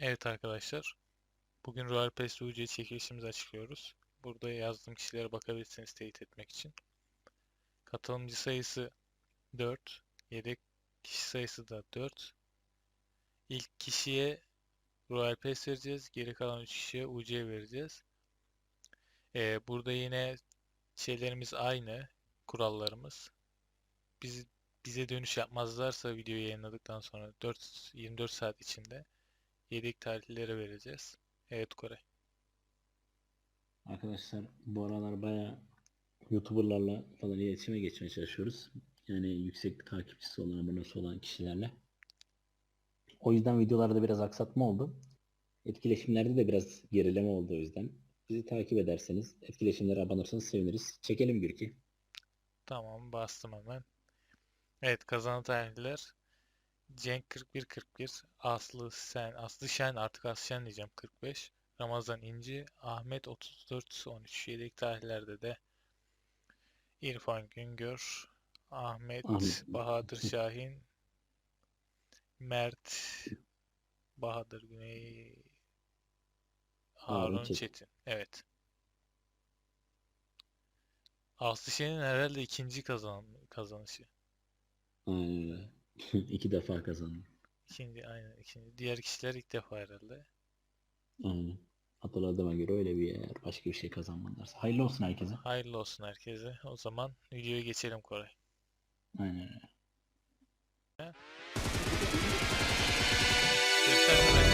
Evet arkadaşlar. Bugün Royal Pass UC çekilişimizi açıklıyoruz. Burada yazdığım kişilere bakabilirsiniz teyit etmek için. Katılımcı sayısı 4. Yedek kişi sayısı da 4. İlk kişiye Royal Pass vereceğiz. Geri kalan 3 kişiye UC vereceğiz. Ee, burada yine şeylerimiz aynı. Kurallarımız. Biz, bize dönüş yapmazlarsa videoyu yayınladıktan sonra 4, 24 saat içinde yedek tarihleri vereceğiz. Evet Koray. Arkadaşlar bu aralar baya YouTuber'larla falan iletişime geçmeye çalışıyoruz. Yani yüksek takipçisi olan, abonesi olan kişilerle. O yüzden videolarda biraz aksatma oldu. Etkileşimlerde de biraz gerileme oldu o yüzden. Bizi takip ederseniz, etkileşimlere abone olursanız seviniriz. Çekelim Gürki. Tamam bastım hemen. Evet kazanan tarihler Cenk 41 41, Aslı Sen, Aslı Şen artık Aslı Şen diyeceğim 45, Ramazan İnci, Ahmet 34 13 yedek tarihlerde de İrfan Güngör, Ahmet, Ahmet. Bahadır Şahin, Mert, Bahadır Güney, Harun Çetin. Çetin. Evet. Aslı Şen'in herhalde ikinci kazan kazanışı. Öyle. İki defa kazandım. İkinci aynen ikinci. Diğer kişiler ilk defa herhalde. Aynen. Hatırladığıma göre öyle bir yer. Başka bir şey kazanmadılarsa. Hayırlı olsun herkese. Hayırlı olsun herkese. O zaman videoya geçelim Koray. Aynen öyle. Göster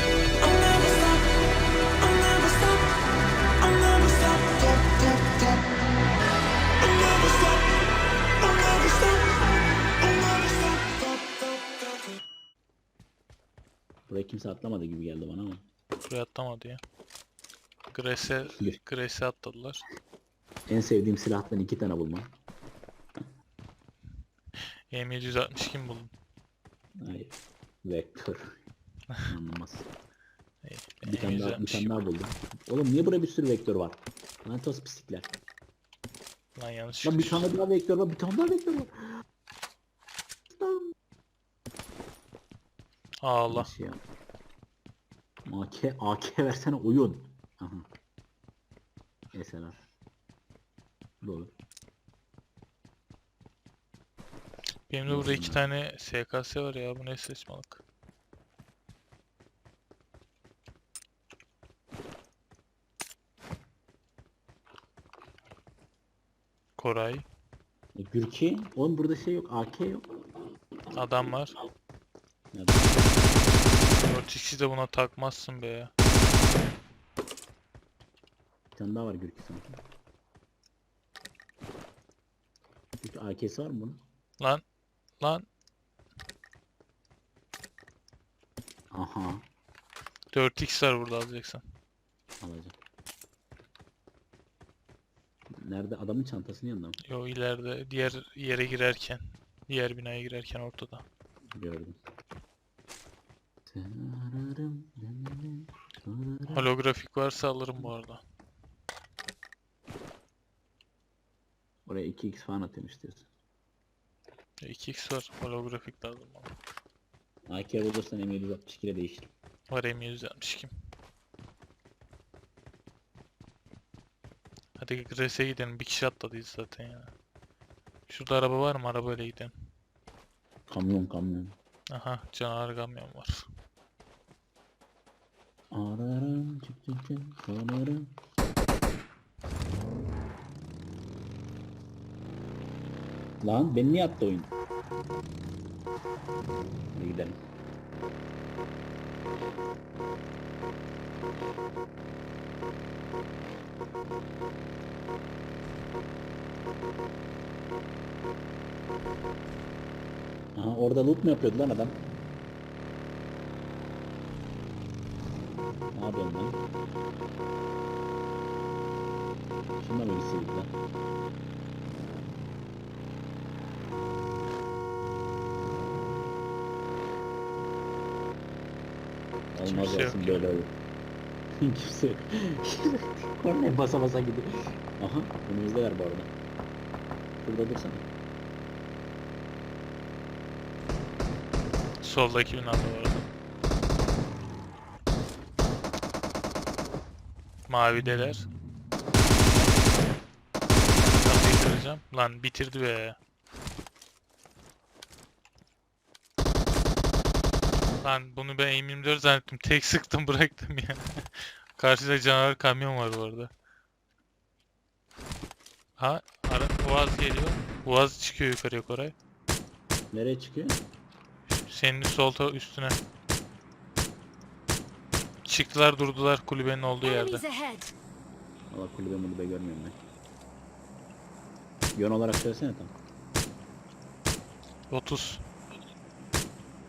Buraya kimse atlamadı gibi geldi bana ama. Buraya atlamadı ya. Gir. Gres'e atladılar. En sevdiğim silahtan iki tane bulma. M760 kim buldun? Hayır. Vektör. Anlamaz. Bir tane daha, bir M762 tane daha buldum. Oğlum niye burada bir sürü vektör var? Lan toz pislikler. Lan yanlış. Lan bir tane daha vektör var, bir tane daha vektör var. Allah. Nasıl AK, AK versene oyun. Aha. Mesela. Doğru. Benim de burada iki tane SKS var ya. Bu ne saçmalık. Koray. E, Gürki, oğlum burada şey yok, AK yok. Adam var. Nerede? 4x'i de buna takmazsın be ya. Bir tane daha var Gürki sanki. Gürki AK'si var mı bunun? Lan. Lan. Aha. 4x var burada alacaksan. Alacağım. Nerede? Adamın çantasının yanında mı? Yo ileride diğer yere girerken. Diğer binaya girerken ortada. Gördüm. Seni ararım, dönerim, sorarım. Holografik varsa alırım bu arada. Oraya 2x falan atayım istiyorsun. 2x var. Holografik lazım bana. AK bulursan M762 ile değiştir. Var M160 kim? Hadi Gres'e gidelim. Bir kişi atladıyız zaten ya. Şurada araba var mı? Arabayla gidelim. Kamyon kamyon. Aha canavar kamyon var. Ararım çık çık çık sorarım. Lan beni niye attı oyun? Hadi gidelim. Aha orada loot mu yapıyordu lan adam? Ne yapıyorsun lan? Gitseydik lan? Olmaz Kimse yok olsun böyle olur. Kimse yok. Kornaya basa basa gidiyor. Aha önümüzdeler bu arada. Şurada dursana. Soldaki binada var. Mavideler. Kafayı kıracağım. Lan bitirdi be. Lan bunu ben M24 zannettim. Tek sıktım bıraktım ya. Karşıda canavar kamyon var bu arada. Ha, ara, Boğaz geliyor. Boğaz çıkıyor yukarıya Koray. Nereye çıkıyor? Senin sol üstüne. Çıktılar durdular kulübenin olduğu yerde. Valla kulübe mulübe görmüyorum ben. Yön olarak söylesene tam. 30.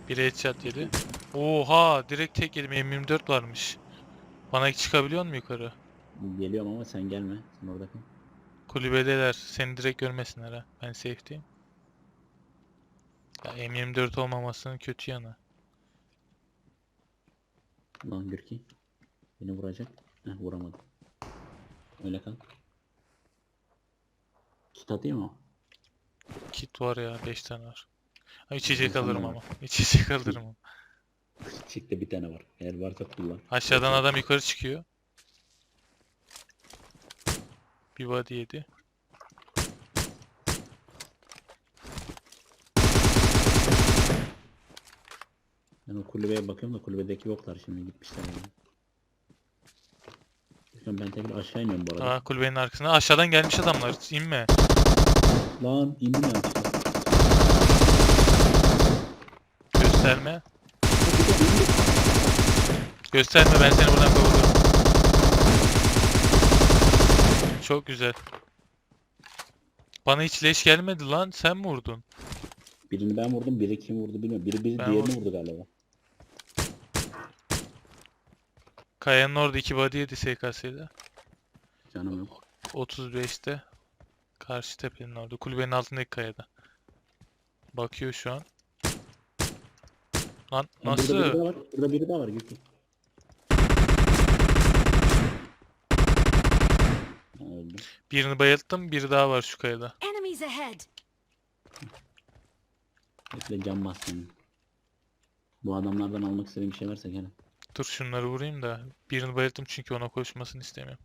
Bir headshot yedi. Oha direkt tek yedim M24 varmış. Bana çıkabiliyor mu yukarı? Geliyorum ama sen gelme. Sen orada kal. Kulübedeler. Seni direkt görmesinler ha. Ben safe'deyim. Ya M24 olmamasının kötü yanı. Lan Gürki. Beni vuracak. Heh vuramadı. Öyle kal. Kit atayım mı? Kit var ya 5 tane var. Ha, içecek alırım var. ama. İçecek alırım ama. Çıktı bir tane var. Eğer varsa kullan. Aşağıdan adam yukarı çıkıyor. Bir body yedi. Ben o kulübeye bakıyorum da kulübedeki yoklar şimdi gitmişler yani. Ben tekrar aşağı iniyorum bu arada. Aa kulübenin arkasına. Aşağıdan gelmiş adamlar. İnme. Lan indim yanlışlıkla. Gösterme. Gösterme ben seni buradan kovalıyorum. Çok güzel. Bana hiç leş gelmedi lan. Sen mi vurdun? Birini ben vurdum, biri kim vurdu bilmiyorum. Biri biri Ben diğerini vurdum. vurdu galiba. Kayanın orada iki body yedi SKS'de. Canım yok. 35'te. Karşı tepenin orada. Kulübenin altındaki kayada. Bakıyor şu an. Lan Lan Burada biri nasıl? daha var. Burada biri daha var Öldüm. Birini bayılttım. Biri daha var şu kayada. Enemies ahead. Bekle can bas senin. Bu adamlardan almak istediğim bir şey varsa gene. Dur şunları vurayım da. Birini bayılttım çünkü ona koşmasını istemiyorum.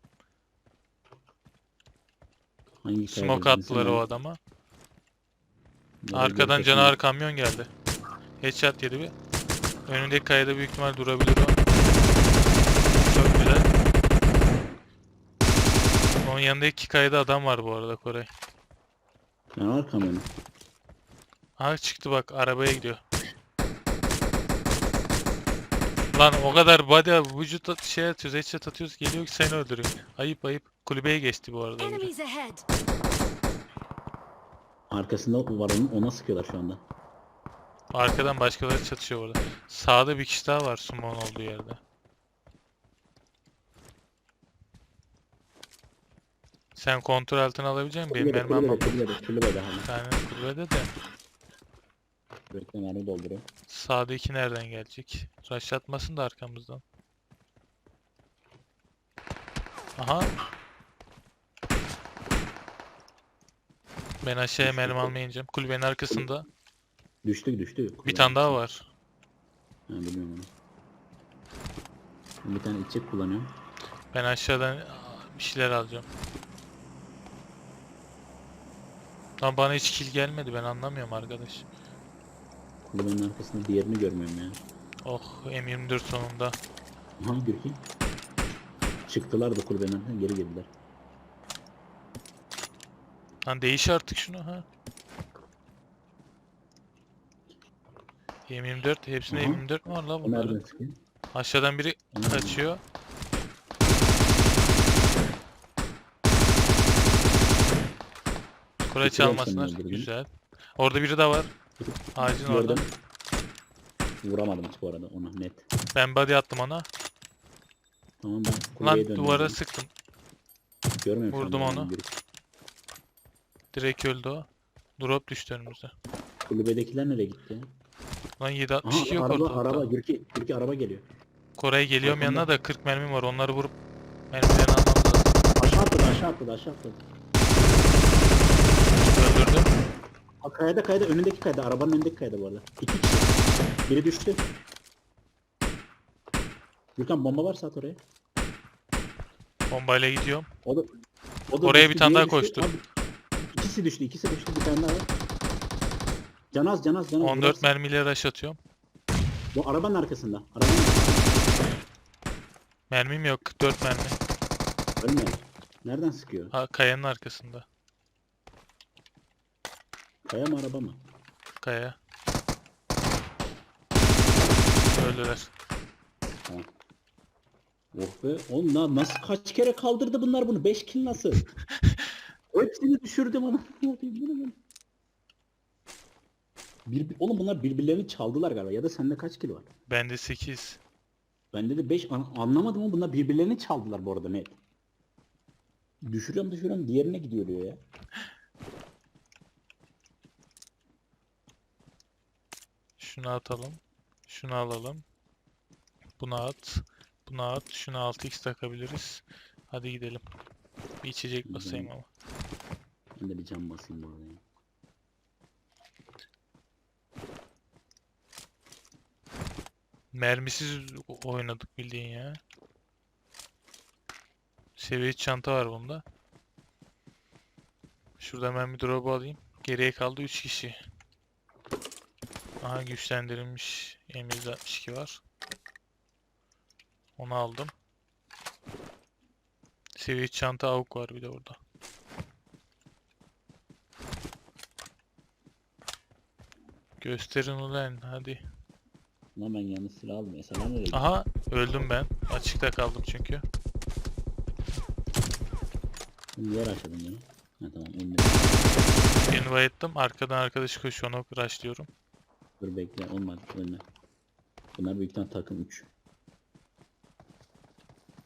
Hangi Smoke attılar o adama. Nereye Arkadan canavar kamyon geldi. Headshot yedi bir. Önündeki kayada büyük ihtimal durabilir o. Çok güzel. Onun yanındaki iki kayada adam var bu arada Koray. Canavar kamyonu. Aha çıktı bak arabaya gidiyor. Lan o kadar body vücut at- şey atıyoruz, headshot atıyoruz geliyor ki seni öldürüyor. Ayıp ayıp. Kulübeye geçti bu arada. biri. Enemies ahead. Arkasında var onun ona sıkıyorlar şu anda. Arkadan başkaları çatışıyor orada. Sağda bir kişi daha var Sumon olduğu yerde. Sen kontrol altına alabilecek misin? Benim Kulübede, mermi almam. kulübede, kulübede, kulübede tane kulübede de. Bekle mermi dolduruyor. Sağdaki nereden gelecek? Rush atmasın da arkamızdan. Aha. Ben aşağıya mermi almaya ineceğim. Kulübenin arkasında Düştü düştü. bir tane daha var. Ha biliyorum onu. Ben bir tane içecek kullanıyorum. Ben aşağıdan bir şeyler alacağım. Lan bana hiç kill gelmedi ben anlamıyorum arkadaş. Kulübenin arkasında diğerini görmüyorum ya. Oh M24 sonunda. Aha Gürki. Çıktılar da kulübenin geri girdiler. Lan değiş artık şunu ha. M24 hepsinde Aha. M24 mi var la bunların? Aşağıdan biri Nereden? kaçıyor. Kura çalmasınlar. Güzel. Orada biri daha var. Ağacın orada. Gördüm. Vuramadım hiç bu arada ona net. Ben body attım ona. Tamam ben Lan kulübeye döndüm. duvara sıktım. Görmüyorum şu vurdum anda onu. Gürki. Direkt öldü o. Drop düştü önümüze. Kulübedekiler nereye gitti? Lan Aha 762 yok araba ortalıkta. araba Gürki, Gürki araba geliyor. Kore'ye geliyorum yanına da 40 mermim var. Onları vurup mermilerini almam lazım. Aşağı atladı aşağı atladı aşağı atladı. Öldürdüm. Ha, kayada kayada önündeki kayada arabanın önündeki kayada bu arada. İki kişi. Biri düştü. Gürkan bomba varsa at oraya. Bombayla gidiyorum. O da, o da Oraya düştü, bir tane diğeri daha düştü. koştur. Abi, İkisi düştü, ikisi düştü. Bir tane daha var. Canaz, canaz, canaz. 14 burası. mermiyle rush atıyorum. Bu arabanın arkasında. Arabanın. Mermim yok. 4 mermi. Ölme. Nereden sıkıyor? Ha, kayanın arkasında. Kaya mı araba mı? Kaya. Öldüler. Tamam. Oh be. Oğlum na- nasıl kaç kere kaldırdı bunlar bunu? 5 kill nasıl? Hepsini düşürdüm ama. Bir, oğlum bunlar birbirlerini çaldılar galiba. Ya da sende kaç kill var? Bende 8. Bende de 5 anlamadım ama bunlar birbirlerini çaldılar bu arada net. Düşürüyorum düşürüyorum diğerine gidiyor diyor ya. Şunu atalım. Şunu alalım. Bunu at. Bunu at. Şunu 6x takabiliriz. Hadi gidelim. Bir içecek basayım ama. Ben de bir cam basayım bu arada. Mermisiz oynadık bildiğin ya. Seviye çanta var bunda. Şurada ben bir drop'u alayım. Geriye kaldı 3 kişi. Aha güçlendirilmiş M162 var. Onu aldım. Seviye çanta avuk var bir de orada. Gösterin ulan hadi. Lan ben yanlış silah aldım. Ya sen nereye Aha öldüm ben. Açıkta kaldım çünkü. gittin? Yer açalım ya. Ha tamam önüne. Bayılttım. Arkadan arkadaşı koşuyor. Onu rushlıyorum. Dur bekle olmadı önüne. Bunlar büyük ihtimal takım 3.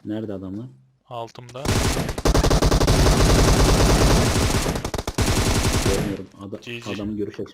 Nerede adamlar? Altımda. Görmüyorum. Ada GG. adamın görüş açısı.